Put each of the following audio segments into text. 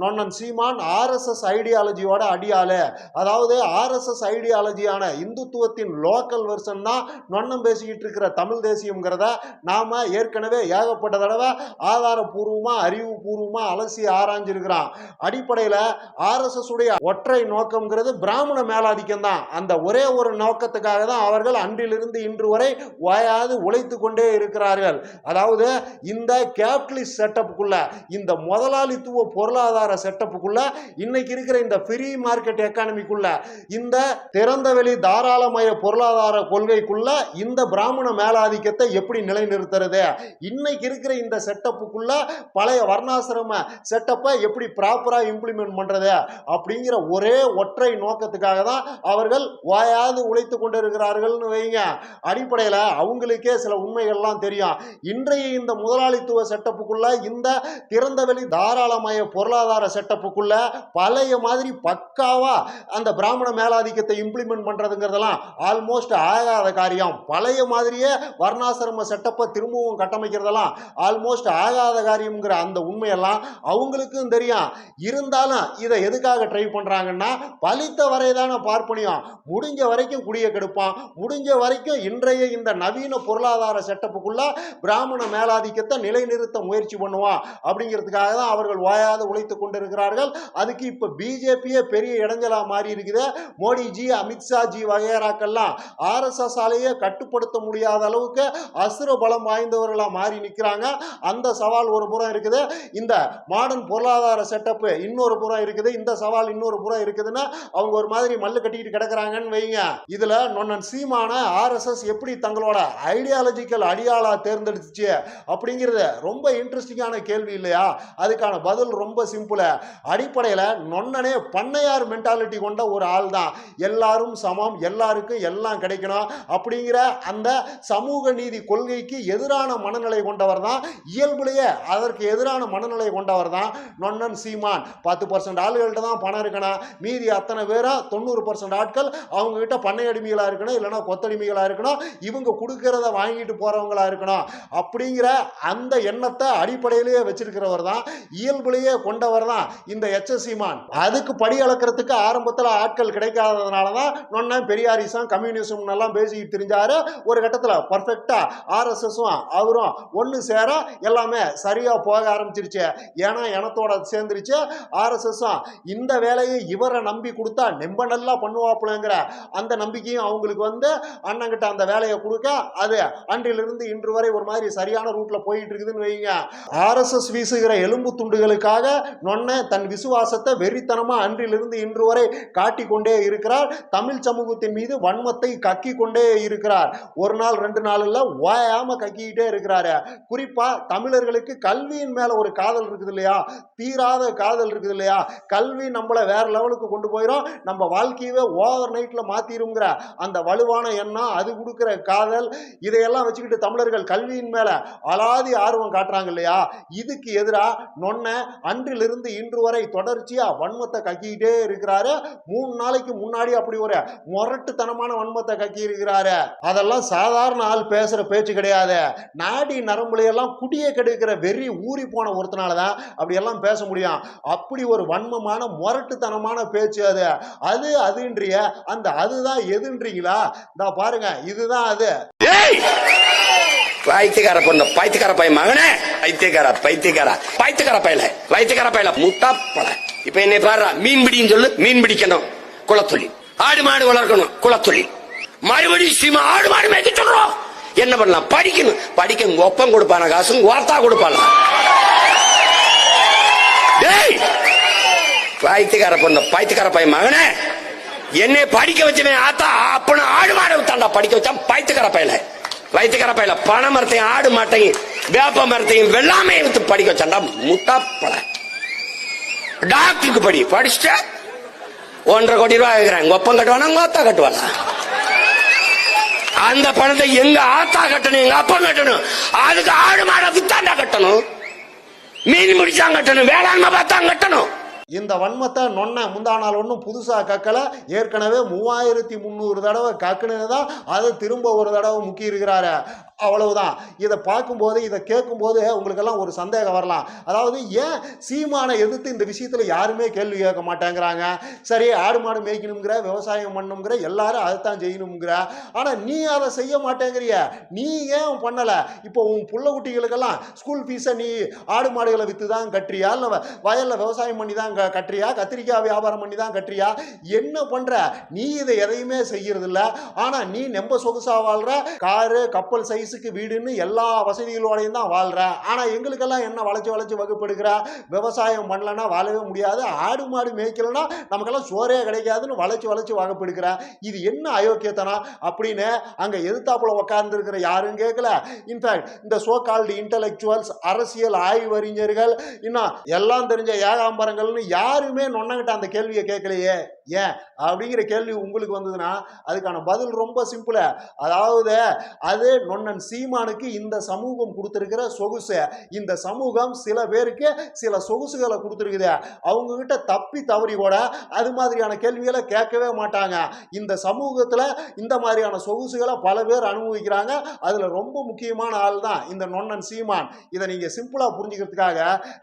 நொன்னன் சீமான் RSS ஐடியாலஜியோட அடியாளு. அதாவது ஆர்எஸ்எஸ் ஐடியாலஜியான இந்துத்துவத்தின் லோக்கல் வெர்ஷன் தான் நொன்னம் பேசிக்கிட்டு இருக்கிற தமிழ் தேசியம்ங்கிறத நாம் ஏற்கனவே ஏகப்பட்ட தடவை ஆதாரபூர்வமாக அறிவுபூர்வமாக அலசி ஆராய்ஞ்சிருக்கிறான் அடிப்படையில் ஆர்எஸ்எஸ் உடைய ஒற்றை நோக்கம்ங்கிறது பிராமண மேலாதிக்கம் தான். அந்த ஒரே ஒரு நோக்கத்துக்காக தான் அவர்கள் அன்றிலிருந்து இன்று வரை ஓயாது உழைத்து கொண்டே இருக்கிறார்கள். அதாவது இந்த கேபிட்டலிஸ்ட் செட்டப்புக்குள்ள இந்த முதலாளித்துவ பொருளாதார செட்டப்புக்குள்ள இன்னைக்கு இருக்கிற இந்த ஃப்ரீ மார்க்கெட் எக்கானமிக்குள்ள இந்த திறந்தவெளி தாராளமய பொருளாதார கொள்கைக்குள்ள இந்த பிராமண மேலாதிக்கத்தை எப்படி நிலைநிறுத்துறது? இன்னைக்கு இருக்கிற இந்த செட்டப்புக்குள்ள பழைய வர்ணாசிரம செட்டப்பை எப்படி ப்ராப்பரா இம்ப்ளிமெண்ட் பண்றது? அப்படிங்கிற ஒரே ஒற்றை நோக்கத்துக்காக தான் அவர்கள் வாயாது உழைத்து கொண்டிருக்கிறார்கள்னு வைங்க. அடிப்படையில் அவங்களுக்கே சில உண்மைகள்லாம் தெரியும். இன்றைய இந்த முதலாளித்துவ செட்டப்புக்குள்ள இந்த திறந்தவெளி தாராளமய பொருளாதார செட்டப்புக்குள்ள பழைய மாதிரி பக்காவா அந்த பிராமண மேலாதிக்கத்தை இம்ப்ளிமெண்ட் பண்றதுங்கிறதெல்லாம் ஆல்மோஸ்ட் ஆகாத காரியம். பழைய மாதிரியே வர்ணாசிரம செட்டப்பை திரும்பவும் கட்டமைக்கிறதெல்லாம் ஆல்மோஸ்ட் ஆகாத காரியம்ங்கிற அந்த உண்மையெல்லாம் அவங்களுக்கும் தெரியும். இருந்தாலும் இதை எதுக்காக ட்ரை பண்றாங்கன்னா பலித்த வரைதான பார்ப்பனியம். முடிஞ்ச வரைக்கும் குடிய கெடுப்பான். முடிஞ்ச வரைக்கும் இன்றைய இந்த நவீன பொருளாதார செட்டப்புக்குள்ள பிராமண மேலாதிக்கத்தை நிலைநிறுத்த முயற்சி பண்ணுவான். அப்படிங்கிறதுக்காக தான் அவர்கள் ஓயாது உழைத்து கொண்டிருக்கிறார்கள். அதுக்கு இப்போ பிஜேபியே பெரிய இடைஞ்சலா மாறி இருக்குது. மோடிஜி அமித்ஷாஜி வகையராக்கெல்லாம் ஆர்எஸ்எஸ் ஆலையே கட்டுப்படுத்த முடியாத அளவுக்கு அசுர பலம் வாய்ந்தவர்களாக மாறி நிற்கிறாங்க அந்த சவால் ஒரு புறம் இருக்குது. இந்த மாடர்ன் பொருளாதார செட்டப்பு இன்னொரு புறம் இருக்குது. இந்த சவால் இன்னொரு புறம் இருக்குதுன்னா அவங்க ஒரு மாதிரி மல்லு கட்டிக்கிட்டு கிடக்குறாங்கன்னு வைங்க. இதுல நொன்னன் சீமான ஆர்எஸ்எஸ் எப்படி தங்களோட ஐடியாலஜிக்கல் அடியாளா தேர்ந்தெடுத்துச்சு அப்படிங்கிறது ரொம்ப இன்ட்ரெஸ்டிங்கான கேள்வி இல்லையா? அதுக்கான பதில் ரொம்ப சிம்பிள் அடிப்படையில் நொன்னனே பண்ணையார் மென்டாலிட்டி கொண்ட ஒரு ஆள் தான் எல்லாரும் சமம் எல்லாருக்கும் எல்லாம் கிடைக்கணும் அப்படிங்கிற அந்த சமூக நீதி கொள்கைக்கு எதிரான மனநிலை கொண்டவர் தான் இயல்புலேயே அதற்கு எதிரான மனநிலை கொண்டவர் தான் நொன்னன் சீமான். பத்து பர்சன்ட் ஆளுகள்கிட்ட தான் பணம் இருக்கணும். மீதி அத்தனை பேராக தொண்ணூறு பர்சன்ட் ஆட்கள் அவங்க கிட்ட பண்ணை அடிமைகளாக இருக்கணும் இல்லைன்னா கொத்தடிமைகளாக இருக்கணும் இவங்க கொடுக்கறத வாங்கிட்டு போறவங்களா இருக்கணும் அப்படிங்கிற அந்த எண்ணத்தை அடிப்படையிலேயே வச்சிருக்கிறவர் தான் இயல்புலேயே கொண்டவர் தான் இந்த எச்எஸ் சீமான் அதுக்கு படி அளக்கிறதுக்கு ஆரம்பத்தில் ஆட்கள் கிடைக்காததுனால தான் நொன்ன பெரியாரிசம் கம்யூனிசம் எல்லாம் பேசிக்கிட்டு தெரிஞ்சாரு. ஒரு கட்டத்தில் பர்ஃபெக்டாக ஆர்எஸ்எஸும் அவரும் ஒன்று சேர எல்லாமே சரியா போக ஆரம்பிச்சிருச்சு. ஏன்னா இனத்தோட சேர்ந்துருச்சு. ஆர்எஸ்எஸும் இந்த வேலையை இவரை நம்பி கொடுத்தா நெம்ப நல்லா பண்ணுவாப்புலங்கிற அந்த நம்பிக்கையும் அவங்களுக்கு வந்து அண்ணங்கிட்ட அந்த வேலையை கொடுக்க அது அன்றிலிருந்து இன்று வரை ஒரு மாதிரி சரியான ரூட்ல போயிட்டு இருக்குதுன்னு வைங்க. ஆர்எஸ்எஸ் வீசுகிற எலும்பு துண்டுகளுக்காக நொன்ன தன் விசுவாசத்தை வெறித்தனமா அன்றிலிருந்து இன்று வரை காட்டி கொண்டே இருக்கிறார். தமிழ் சமூகத்தின் மீது வன்மத்தை கக்கி கொண்டே இருக்கிறார். ஒரு நாள் ரெண்டு நாள் இல்ல ஓயாம கக்கிக்கிட்டே இருக்கிறாரு. குறிப்பா தமிழர்களுக்கு கல்வியின் மேல ஒரு காதல் இருக்குது இல்லையா? தீராத காதல் இருக்குது இல்லையா? கல்வி நம்மளை வேற லெவலுக்கு கொண்டு போயிடும் நம்ம வாழ்க்கையவே ஓவர் நைட்ல மாத்திருங்கிற அந்த வலுவான எண்ணம் அது கொடுக்குற காதல் இதையெல்லாம் வச்சுக்கிட்டு தமிழர்கள் கல்வியின் மேல அலாதி ஆர்வம் காட்டுறாங்க இல்லையா? இதுக்கு எதிராக நொன்ன அன்றிலிருந்து இன்று வரை தொடர்ச்சியா வன்மத்தை கக்கிக்கிட்டே இருக்கிறாரு. மூணு நாளைக்கு முன்னாடி அப்படி ஒரு முரட்டுத்தனமான வன்மத்தை கக்கி இருக்கிறாரு அதெல்லாம் சாதாரண ஆள் பேசுற பேச்சு கிடையாது. நாடி நரம்புலையெல்லாம் குடிய கெடுக்கிற வெறி ஊறி போன ஒருத்தனால தான் அப்படி எல்லாம் பேச முடியும். அப்படி ஒரு வன்மமான முரட்டுத்தனமான பேச்சு அது. அது அதுன்றிய அந்த அதுதான் எதுன்றீங்களா? இந்த பாருங்க இதுதான் அது. ஏய்! பைத்தியக்கார பொண்ணு பைத்தியக்கார பையன் மகனே. பைத்தியக்கார பைத்தியக்கார. பைத்தியக்கார பையல பைத்தியக்கார பையல முட்டா பல. இப்ப என்னை பாரு மீன் பிடின்னு சொல்லு மீன் பிடிக்கணும். குளத்தொழில் ஆடு மாடு வளர்க்கணும் குளத்தொழில் மறுபடியும் சீமா ஆடு மாடு மேய்க்க சொல்றோம். என்ன பண்ணலாம்? படிக்கணும். படிக்க உங்க ஒப்பம் கொடுப்பான காசும் உங்க வார்த்தா கொடுப்பான? டேய்! பைத்தியக்கார பொண்ணு பைத்தியக்கார பையன் மகனே. என்னை படிக்க வச்சவன் ஆத்தா அப்பன ஆடு மாடு தாண்டா படிக்க வச்சான் பைத்தியக்கார பையல பைத்தியக்கார பையல பண மரத்தையும் ஆடு மாட்டையும் வேப்ப மரத்தையும் வெள்ளாமையும் வித்து படிக்க வச்சாண்டா முட்டா டாக்டருக்கு படி படிச்சுட்ட? ஒன்றரை கோடி ரூபாய் கேட்கிறேன் ஒப்பம் கட்டுவானா? உங்க ஆத்தா கட்டுவானா? அந்த பணத்தை எங்க ஆத்தா கட்டணும் எங்க அப்பா கட்டணும்? அதுக்கு ஆடு மாடை வித்தாண்டா கட்டணும். மீன் முடிச்சாங்க கட்டணும் வேளாண்மை பார்த்தா கட்டணும். இந்த வன்மத்தை நொன்ன முந்தா நாள் ஒன்றும் புதுசாக கக்கலை. ஏற்கனவே மூவாயிரத்தி முந்நூறு தடவை கக்குனது தான் அதை திரும்ப ஒரு தடவை முக்கியிருக்கிறாரு. அவ்வளவுதான். இதை பார்க்கும்போது இதை கேட்கும்போது உங்களுக்கெல்லாம் ஒரு சந்தேகம் வரலாம். அதாவது ஏன் சீமானை எதிர்த்து இந்த விஷயத்தில் யாருமே கேள்வி கேட்க மாட்டேங்கிறாங்க? சரி ஆடு மாடு மேய்க்கணுங்கிற விவசாயம் பண்ணணுங்கிற எல்லாரும் அதைத்தான் செய்யணுங்கிற. ஆனால் நீ அதை செய்ய மாட்டேங்கிறிய. நீ ஏன் பண்ணலை? இப்போ உன் புள்ள குட்டிகளுக்கெல்லாம் ஸ்கூல் ஃபீஸை நீ ஆடு மாடுகளை விற்று தான் கட்டுறியா? இல்லை வயலில் விவசாயம் பண்ணி தான் க- கட்டுறியா? கத்திரிக்காய் வியாபாரம் பண்ணி தான் கட்டுறியா? என்ன பண்ணுற நீ இதை எதையுமே செய்யறதில்ல. ஆனால் நீ நெம்ப சொகுசாக வாழ்கிற காரு கப்பல் சைஸ் சைஸுக்கு வீடுன்னு எல்லா வசதிகளோடையும் தான் வாழ்கிற ஆனால் எங்களுக்கெல்லாம் என்ன வளைச்சி வளைச்சி வகுப்பெடுக்கிற விவசாயம் பண்ணலன்னா வாழவே முடியாது. ஆடு மாடு மேய்க்கலன்னா நமக்கெல்லாம் சோறே கிடைக்காதுன்னு வளைச்சி வளைச்சி வகுப்படுகிற. இது என்ன அயோக்கியத்தனா அப்படின்னு அங்கே எதிர்த்தாப்புல உட்கார்ந்துருக்கிற யாரும் கேட்கல இன்ஃபேக்ட் இந்த சோ கால்டு இன்டலெக்சுவல்ஸ் அரசியல் ஆய்வறிஞர்கள் இன்னும் எல்லாம் தெரிஞ்ச ஏகாம்பரங்கள்னு யாருமே நொன்னங்கிட்ட அந்த கேள்வியை கேட்கலையே ஏன்? அப்படிங்கிற கேள்வி உங்களுக்கு வந்ததுன்னா அதுக்கான பதில் ரொம்ப சிம்பிளு அதாவது அது நொன்னன் சீமானுக்கு இந்த சமூகம் கொடுத்துருக்கிற சொகுசு. இந்த சமூகம் சில பேருக்கு சில சொகுசுகளை கொடுத்துருக்குது. அவங்க கிட்ட தப்பி தவறி கூட அது மாதிரியான கேள்விகளை கேட்கவே மாட்டாங்க. இந்த சமூகத்தில் இந்த மாதிரியான சொகுசுகளை பல பேர் அனுபவிக்கிறாங்க. அதில் ரொம்ப முக்கியமான ஆள் தான் இந்த நொன்னன் சீமான். இதை நீங்கள் சிம்பிளாக புரிஞ்சுக்கிறதுக்காக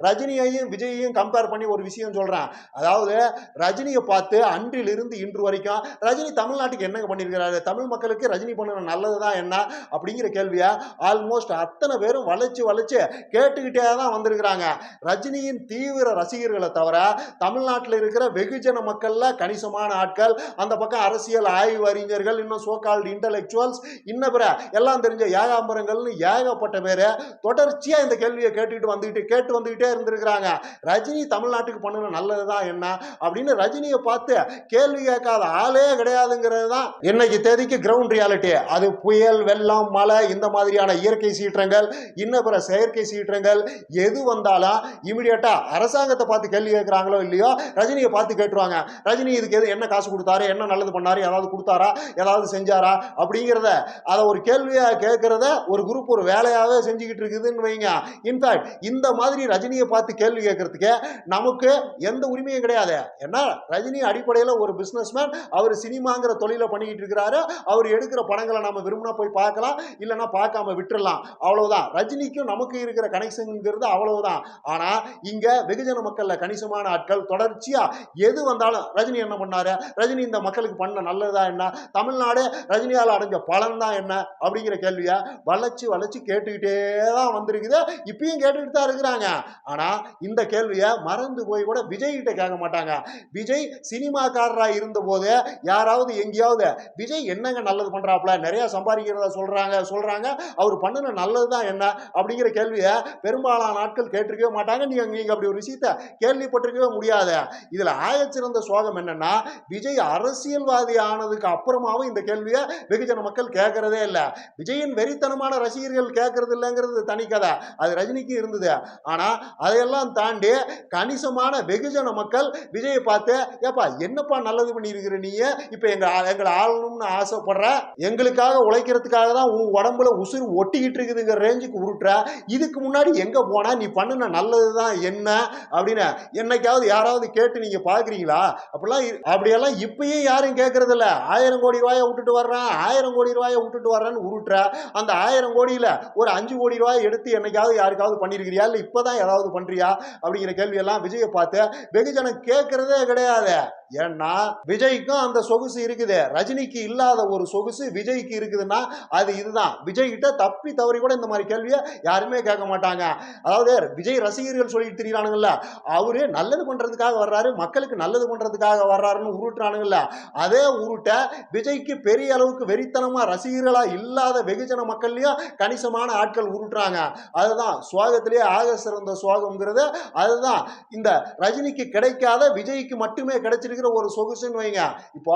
ரஜினியையும் விஜயையும் கம்பேர் பண்ணி ஒரு விஷயம் சொல்கிறேன் அதாவது ரஜினியை பார்த்து அன்றிலிருந்து இன்று வரைக்கும் ரஜினி தமிழ்நாட்டுக்கு என்னங்க பண்ணியிருக்கிறாரு? தமிழ் மக்களுக்கு ரஜினி பண்ணுற நல்லது தான் என்ன? அப்படிங்கிற கேள்வியை ஆல்மோஸ்ட் அத்தனை பேரும் வளைச்சு வளைச்சு கேட்டுக்கிட்டே தான் வந்திருக்கிறாங்க. ரஜினியின் தீவிர ரசிகர்களை தவிர தமிழ்நாட்டில் இருக்கிற வெகுஜன மக்கள்ல கணிசமான ஆட்கள் அந்த பக்கம் அரசியல் ஆய்வு அறிஞர்கள் இன்னும் சோகால்டு இன்டலெக்சுவல்ஸ் இன்ன பிற எல்லாம் தெரிஞ்ச ஏகாம்பரங்கள்னு ஏகப்பட்ட பேர் தொடர்ச்சியாக இந்த கேள்வியை கேட்டுக்கிட்டு வந்துக்கிட்டு கேட்டு வந்துக்கிட்டே இருந்திருக்கிறாங்க. ரஜினி தமிழ்நாட்டுக்கு பண்ணுன நல்லது தான் என்ன? அப்படின்னு ரஜினியை பார்த்து கேள்வி கேட்காத ஆளே கிடையாதுங்கிறது தான் இன்னைக்கு தேதிக்கு கிரவுண்ட் ரியாலிட்டி அது புயல் வெள்ளம் மழை இந்த மாதிரியான இயற்கை சீற்றங்கள் இன்ன பிற செயற்கை சீற்றங்கள் எது வந்தாலும் இமிடியட்டா அரசாங்கத்தை பார்த்து கேள்வி கேட்குறாங்களோ இல்லையோ ரஜினியை பார்த்து கேட்டுருவாங்க. ரஜினி இதுக்கு எது என்ன காசு கொடுத்தாரு என்ன நல்லது பண்ணாரு ஏதாவது கொடுத்தாரா ஏதாவது செஞ்சாரா அப்படிங்கிறத அதை ஒரு கேள்வியாக கேட்கறத ஒரு குரூப் ஒரு வேலையாகவே செஞ்சுக்கிட்டு இருக்குதுன்னு வைங்க. இன்ஃபேக்ட் இந்த மாதிரி ரஜினியை பார்த்து கேள்வி கேட்கறதுக்கு நமக்கு எந்த உரிமையும் கிடையாது. ஏன்னா ரஜினி அடிப்படையில் ஒரு பிஸ்னஸ்மேன் அவர் சினிமாங்கிற தொழிலை பண்ணிக்கிட்டு இருக்கிறாரு. அவர் எடுக்கிற படங்களை நம்ம விரும்பினா போய் பார்க்கலாம். இல்லைன்னா பார்க்காம விட்டுடலாம் அவ்வளவுதான். ரஜினிக்கும் நமக்கு இருக்கிற கனெக்ஷனுங்கிறது அவ்வளவுதான். ஆனால் இங்கே வெகுஜன மக்களில் கணிசமான ஆட்கள் தொடர்ச்சியாக எது வந்தாலும் ரஜினி என்ன பண்ணாரு? ரஜினி இந்த மக்களுக்கு பண்ண நல்லதா என்ன? தமிழ்நாடு ரஜினியால் அடைஞ்ச பலன் தான் என்ன? அப்படிங்கிற கேள்வியை வளைச்சு வளைச்சு கேட்டுக்கிட்டே தான் வந்திருக்குது. இப்பயும் கேட்டுக்கிட்டு தான் இருக்கிறாங்க. ஆனால் இந்த கேள்வியை மறந்து போய் கூட விஜய் கிட்ட கேட்க மாட்டாங்க. விஜய் சினிமா சினிமாக்காரராக இருந்தபோது யாராவது எங்கேயாவது விஜய் என்னங்க நல்லது பண்ணுறாப்புல நிறையா சம்பாதிக்கிறதா சொல்கிறாங்க சொல்கிறாங்க அவர் பண்ணின நல்லது தான் என்ன? அப்படிங்கிற கேள்வியை பெரும்பாலான நாட்கள் கேட்டிருக்கவே மாட்டாங்க. நீங்கள் நீங்கள் அப்படி ஒரு விஷயத்த கேள்விப்பட்டிருக்கவே முடியாது. இதில் ஆயச்சிறந்த சோகம் என்னென்னா விஜய் அரசியல்வாதி ஆனதுக்கு அப்புறமாவும் இந்த கேள்வியை வெகுஜன மக்கள் கேட்கறதே இல்லை. விஜயின் வெறித்தனமான ரசிகர்கள் கேட்கறது இல்லைங்கிறது தனி கதை. அது ரஜினிக்கு இருந்தது. ஆனால் அதையெல்லாம் தாண்டி கணிசமான வெகுஜன மக்கள் விஜயை பார்த்து ஏப்பா என்னப்பா நல்லது பண்ணியிருக்கிற நீ இப்போ எங்கள் எங்களை ஆளணும்னு ஆசைப்படுற? எங்களுக்காக உழைக்கிறதுக்காக தான் உன் உடம்புல உசுறு ஒட்டிக்கிட்டு இருக்குதுங்கிற ரேஞ்சுக்கு உருட்டுற? இதுக்கு முன்னாடி எங்கே போனால் நீ பண்ணுன நல்லது தான் என்ன? அப்படின்னு என்னைக்காவது யாராவது கேட்டு நீங்கள் பார்க்குறீங்களா? அப்படிலாம் அப்படியெல்லாம் இப்பயும் யாரும் கேட்கறதில்ல ஆயிரம் கோடி ரூபாயை விட்டுட்டு வர்றேன். ஆயிரம் கோடி ரூபாயை விட்டுட்டு வர்றேன்னு உருட்டுற. அந்த ஆயிரம் கோடியில் ஒரு அஞ்சு கோடி ரூபாய் எடுத்து என்னைக்காவது யாருக்காவது பண்ணியிருக்கிறியா? இல்லை இப்போ தான் ஏதாவது பண்ணுறியா அப்படிங்கிற கேள்வியெல்லாம் விஜயை பார்த்து வெகுஜனம் கேட்குறதே கிடையாது. ஏன்னா விஜய்க்கும் அந்த சொகுசு இருக்குது. ரஜினிக்கு இல்லாத ஒரு சொகுசு விஜய்க்கு இருக்குதுன்னா அது இதுதான். விஜய் கிட்ட தப்பி தவறி கூட இந்த மாதிரி கேள்வியை யாருமே கேட்க மாட்டாங்க. அதாவது விஜய் ரசிகர்கள் சொல்லிட்டு திரியிறானுங்கல்ல அவரு நல்லது பண்றதுக்காக வர்றாரு மக்களுக்கு நல்லது பண்றதுக்காக வர்றாருன்னு உருட்டுறானுங்கல்ல அதே உருட்டை விஜய்க்கு பெரிய அளவுக்கு வெறித்தனமா ரசிகர்களா இல்லாத வெகுஜன மக்கள்லயும் கணிசமான ஆட்கள் உருட்டுறாங்க. அதுதான் சுவாகத்திலேயே ஆக சிறந்த சுவாகம்ங்கிறது. அதுதான் இந்த ரஜினிக்கு கிடைக்காத விஜய்க்கு மட்டுமே கிடைச்சிருக்கிற இருக்கிற ஒரு சொகுசுன்னு வைங்க. இப்போ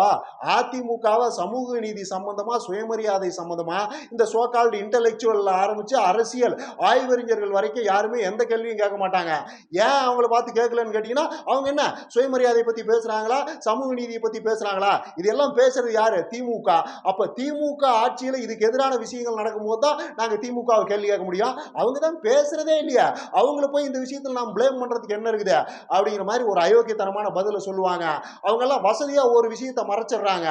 அதிமுகவை சமூக நீதி சம்பந்தமா சுயமரியாதை சம்பந்தமா இந்த சோகால்டு இன்டலெக்சுவல் ஆரம்பிச்சு அரசியல் ஆய்வறிஞர்கள் வரைக்கும் யாருமே எந்த கேள்வியும் கேட்க மாட்டாங்க. ஏன் அவங்கள பார்த்து கேட்கலன்னு கேட்டீங்கன்னா அவங்க என்ன? சுயமரியாதை பத்தி பேசுறாங்களா? சமூக நீதியை பத்தி பேசுறாங்களா? இதெல்லாம் பேசுறது யாரு? திமுக. அப்ப திமுக ஆட்சியில இதுக்கு எதிரான விஷயங்கள் நடக்கும்போது தான் நாங்க திமுகவை கேள்வி கேட்க முடியும். அவங்க தான் பேசுறதே இல்லையா. அவங்கள போய் இந்த விஷயத்துல நாம் ப்ளேம் பண்றதுக்கு என்ன இருக்குது? அப்படிங்கிற மாதிரி ஒரு அயோக்கியத்தனமான பதில சொல்லுவாங்க. அவங்க எல்லாம் வசதியா ஒரு விஷயத்தை மறைச்சிடுறாங்க.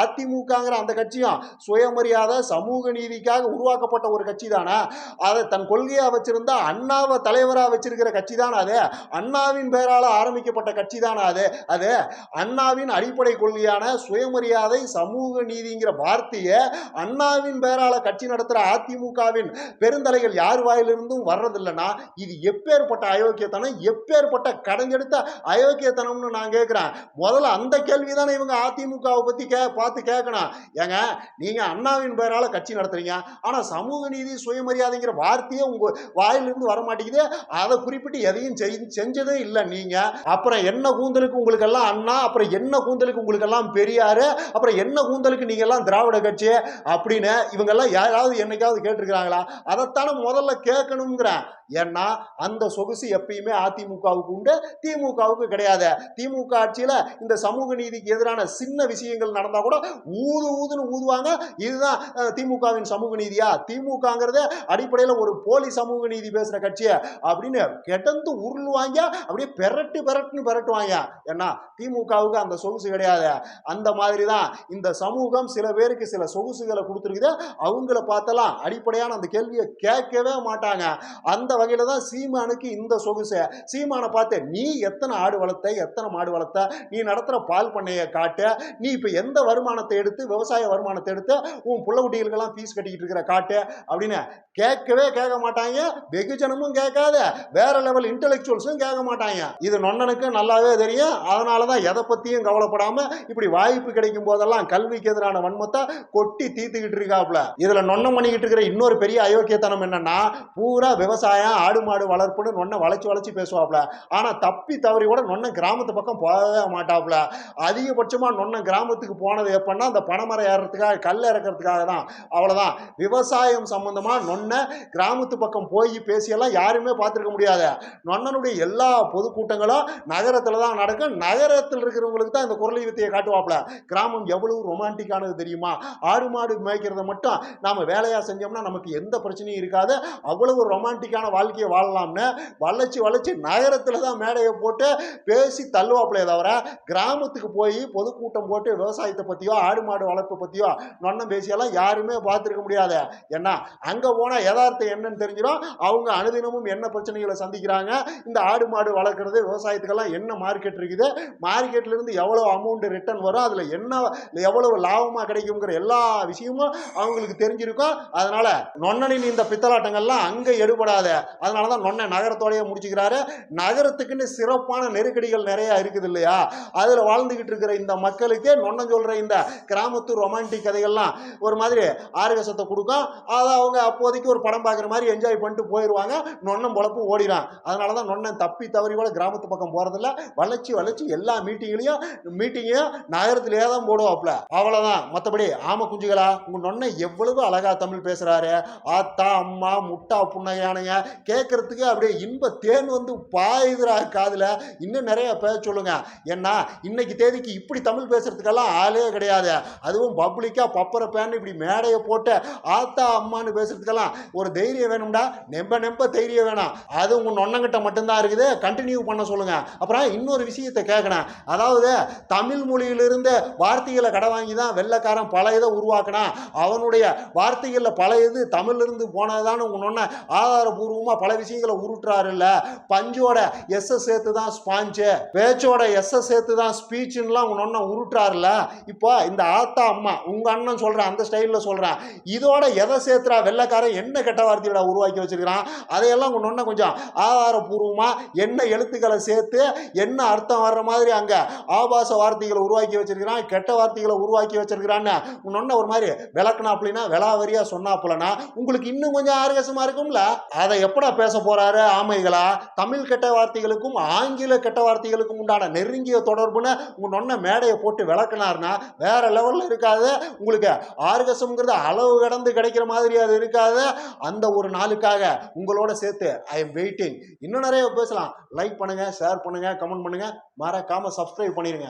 அதிமுகங்கிற அந்த கட்சியும் சுயமரியாதை சமூக நீதிக்காக உருவாக்கப்பட்ட ஒரு கட்சி தானே அதை தன் கொள்கையா வச்சிருந்தா அண்ணாவை தலைவரா வச்சிருக்கிற கட்சி தானே அது. அண்ணாவின் பெயரால ஆரம்பிக்கப்பட்ட கட்சி தானே அது. அது அண்ணாவின் அடிப்படை கொள்கையான சுயமரியாதை சமூக நீதிங்கிற வார்த்தையை அண்ணாவின் பெயரால கட்சி நடத்துற அதிமுகவின் பெருந்தலைகள் யார் வாயிலிருந்தும் வர்றதில்லைன்னா இது எப்பேற்பட்ட அயோக்கியத்தனம் எப்பேற்பட்ட கடைஞ்செடுத்த அயோக்கியத்தனம்னு நான் கேட்கிறேன் முதல்ல அந்த கேள்வி தானே இவங்க அதிமுகவை பத்தி கே பார்த்து கேட்கணும் ஏங்க நீங்க அண்ணாவின் பெயரால கட்சி நடத்துறீங்க. ஆனா சமூக நீதி சுயமரியாதைங்கிற வார்த்தையே உங்க வாயிலிருந்து வர மாட்டேங்குது அதை குறிப்பிட்டு எதையும் செய்- செஞ்சதே இல்லை நீங்க. அப்புறம் என்ன கூந்தலுக்கு உங்களுக்கு எல்லாம் அண்ணா? அப்புறம் என்ன கூந்தலுக்கு உங்களுக்கு எல்லாம் பெரியாரு? அப்புறம் என்ன கூந்தலுக்கு நீங்க எல்லாம் திராவிட கட்சி? அப்படின்னு இவங்க எல்லாம் யாராவது என்னைக்காவது கேட்டிருக்கிறாங்களா? அதைத்தானே முதல்ல கேட்கணுங்கிறேன் ஏன்னா அந்த சொகுசு எப்பயுமே அதிமுகவுக்கு உண்டு திமுகவுக்கு கிடையாது. திமுக ஆட்சியில இந்த சமூக நீதிக்கு எதிரான சின்ன விஷயங்கள் நடந்தா கூட ஊது ஊதுன்னு ஊதுவாங்க. இதுதான் திமுகவின் சமூக நீதியா? திமுகங்கிறது அடிப்படையில் ஒரு போலி சமூக நீதி பேசுற கட்சியை அப்படின்னு கெட்டந்து உருள்வாங்க அப்படியே பெரட்டு பெரட்டுன்னு பெரட்டுவாங்க. ஏன்னா திமுகவுக்கு அந்த சொகுசு கிடையாது. அந்த மாதிரி தான் இந்த சமூகம் சில பேருக்கு சில சொகுசுகளை கொடுத்துருக்குது. அவங்கள பார்த்தலாம் அடிப்படையான அந்த கேள்வியை கேட்கவே மாட்டாங்க. அந்த வகையில தான் சீமானுக்கு இந்த சொகுசு. சீமானை பார்த்து நீ எத்தனை ஆடு வளர்த்த? எத்தனை மாடு வளர்த்த? நீ நடத்துகிற பால் பண்ணையை காட்டு நீ இப்போ எந்த வருமானத்தை எடுத்து விவசாய வருமானத்தை எடுத்து உன் புள்ள குட்டிகளுக்கெல்லாம் ஃபீஸ் கட்டிக்கிட்டு இருக்கிற காட்டு அப்படின்னு கேட்கவே கேட்க மாட்டாங்க. வெகுஜனமும் கேட்காத வேற லெவல் இன்டெலெக்சுவல்ஸும் கேட்க மாட்டாங்க. இது நொன்னனுக்கு நல்லாவே தெரியும். அதனால தான் எதை பற்றியும் கவலைப்படாமல் இப்படி வாய்ப்பு கிடைக்கும் போதெல்லாம் கல்விக்கு எதிரான வன்மத்தை கொட்டி தீர்த்துக்கிட்டு இருக்காப்புல. இதில் நொன்னம் பண்ணிக்கிட்டு இருக்கிற இன்னொரு பெரிய அயோக்கியத்தனம் என்னன்னா பூரா விவசாயம் ஆடு மாடு வளர்ப்புன்னு நொன்ன வளைச்சு வளைச்சு பேசுவாப்புல. ஆனால் தப்பி தவறி கூட நொன்ன கிராமத்து பக்கம் போகவே மாட்டாப்புல. அதிகபட்சமா நொன்ன கிராமத்துக்கு போனது எப்பன்னா அந்த பனைமரம் ஏறுறதுக்காக கல் இறக்கிறதுக்காக தான் அவ்வளவுதான். விவசாயம் சம்பந்தமா நொன்ன கிராமத்து பக்கம் போய் பேசியெல்லாம் யாருமே பார்த்துருக்க முடியாது. நொன்னனுடைய எல்லா பொதுக்கூட்டங்களும் நகரத்துல தான் நடக்கும். நகரத்தில் இருக்கிறவங்களுக்கு தான் இந்த குரலி வித்தையை காட்டுவாப்புல. கிராமம் எவ்வளவு ரொமான்டிக்கானது தெரியுமா? ஆடு மாடு மேய்க்கிறத மட்டும் நாம வேலையா செஞ்சோம்னா நமக்கு எந்த பிரச்சனையும் இருக்காது. அவ்வளவு ரொமான்டிக்கான வாழ்க்கையை வாழலாம்னு வளைச்சு வளைச்சு நகரத்துல தான் மேடையை போட்டு பேசி தள்ளுவாப்புலே தவிர கிராமத்துக்கு போய் பொதுக்கூட்டம் போட்டு விவசாயத்தை பற்றியோ ஆடு மாடு வளர்ப்பு பற்றியோ நொன்னம் பேசியெல்லாம் யாருமே பார்த்துருக்க முடியாது. ஏன்னா அங்கே போனால் யதார்த்தம் என்னன்னு தெரிஞ்சிடும். அவங்க அனுதினமும் என்ன பிரச்சனைகளை சந்திக்கிறாங்க? இந்த ஆடு மாடு வளர்க்குறது விவசாயத்துக்கெல்லாம் என்ன மார்க்கெட் இருக்குது? மார்க்கெட்லேருந்து இருந்து எவ்வளவு அமௌண்ட் ரிட்டர்ன் வரும்? அதில் என்ன எவ்வளவு லாபமாக கிடைக்குங்கிற எல்லா விஷயமும் அவங்களுக்கு தெரிஞ்சிருக்கும். அதனால் நொன்னனின் இந்த பித்தலாட்டங்கள்லாம் அங்கே எடுபடாத. அதனால தான் நொன்ன நகரத்தோடையே முடிச்சுக்கிறாரு. நகரத்துக்குன்னு சிறப்பான நெருக்கடிகள் நிறையா இருக்குது இல்லையா? அதில் வாழ்ந்துக்கிட்டு இருக்கிற இந்த மக்களுக்கே நொண்ணம் சொல்கிற இந்த கிராமத்து ரொமான்டிக் கதைகள்லாம் ஒரு மாதிரி ஆரோக்கியத்தை கொடுக்கும். அதை அவங்க அப்போதைக்கு ஒரு படம் பார்க்குற மாதிரி என்ஜாய் பண்ணிட்டு போயிடுவாங்க நொன்னம் பொழப்பு ஓடிடும். அதனால தான் நொன்னன் தப்பி தவறி கூட கிராமத்து பக்கம் போகிறதில்ல வளைச்சி வளைச்சி எல்லா மீட்டிங்லையும் மீட்டிங்கையும் நகரத்திலேயே தான் போடுவாப்புல. அவ்வளோதான் மற்றபடி ஆம குஞ்சுகளா உங்கள் நொன்னை எவ்வளவு அழகா தமிழ் பேசுகிறாரு ஆத்தா அம்மா முட்டா புண்ணையானுங்க கேட்குறதுக்கு அப்படியே இன்ப தேன் வந்து பாயுதுரா காதில். இன்னும் நிறைய பேச சொல்லுங்க. ஏன்னா இன்னைக்கு தேதிக்கு இப்படி தமிழ் பேசுறதுக்கெல்லாம் ஆளே கிடையாது. அதுவும் பப்ளிக்காக பப்பரை பேன் இப்படி மேடையை போட்டு ஆத்தா அம்மான்னு பேசுறதுக்கெல்லாம் ஒரு தைரியம் வேணும்டா. நெம்ப நெம்ப தைரியம் வேணாம். அது உங்க நொன்னங்கிட்ட மட்டும்தான் இருக்குது. கண்டினியூ பண்ண சொல்லுங்க. அப்புறம் இன்னொரு விஷயத்தை கேட்கணும் அதாவது தமிழ் மொழியிலிருந்து வார்த்தைகளை கடை வாங்கி தான் வெள்ளைக்காரன் பல இதை உருவாக்கினான். அவனுடைய வார்த்தைகளில் பல இது தமிழ்லேருந்து போனதுதான் உங்க நொன்ன ஆதாரபூர்வமாக பல விஷயங்களை உருட்டுறாரு இல்லை பஞ்சோட எஸ்எஸ் சேர்த்து தான் ஸ்பாஞ்சு பேச்சோட எஸ்எஸ் சேர்த்து தான் ஸ்பீச்சுன்னெலாம் உங்க அண்ணன் உருட்டுறாருல இப்போ இந்த ஆத்தா அம்மா உங்க அண்ணன் சொல்றேன் அந்த ஸ்டைலில் சொல்றேன் இதோட எதை சேர்த்துறா? வெள்ளைக்காரன் என்ன கெட்ட வார்த்தையோட உருவாக்கி வச்சிருக்கிறான்? அதையெல்லாம் உங்க அண்ணன் கொஞ்சம் ஆதாரபூர்வமாக என்ன எழுத்துக்களை சேர்த்து என்ன அர்த்தம் வர்ற மாதிரி அங்க ஆபாச வார்த்தைகளை உருவாக்கி வச்சிருக்கிறான் கெட்ட வார்த்தைகளை உருவாக்கி வச்சிருக்கிறான்னு உன் நொன்ன ஒரு மாதிரி விளக்குனா அப்படின்னா விளாவரியாக சொன்னாப்புலனா உங்களுக்கு இன்னும் கொஞ்சம் ஆரோக்கியமா இருக்கும்ல? அதை எப்படா பேச போறாரு ஆமைகளா? தமிழ் கெட்ட வார்த்தைகளுக்கும் ஆங்கில கெட்ட வார்த்தைகளுக்கும் உண்டான நெருங்கிய தொடர்பு தொடர்புன்னு உங்க நொன்ன மேடையை போட்டு விளக்குனாருன்னா வேற லெவல்ல இருக்காது. உங்களுக்கு ஆர்கசம்ங்கிறது அளவு கடந்து கிடைக்கிற மாதிரி அது இருக்காது. அந்த ஒரு நாளுக்காக உங்களோட சேர்த்து ஐ எம் வெயிட்டிங் இன்னும் நிறைய பேசலாம். லைக் பண்ணுங்க ஷேர் பண்ணுங்க கமெண்ட் பண்ணுங்க. மறக்காம சப்ஸ்கிரைப் பண்ணிருங்க.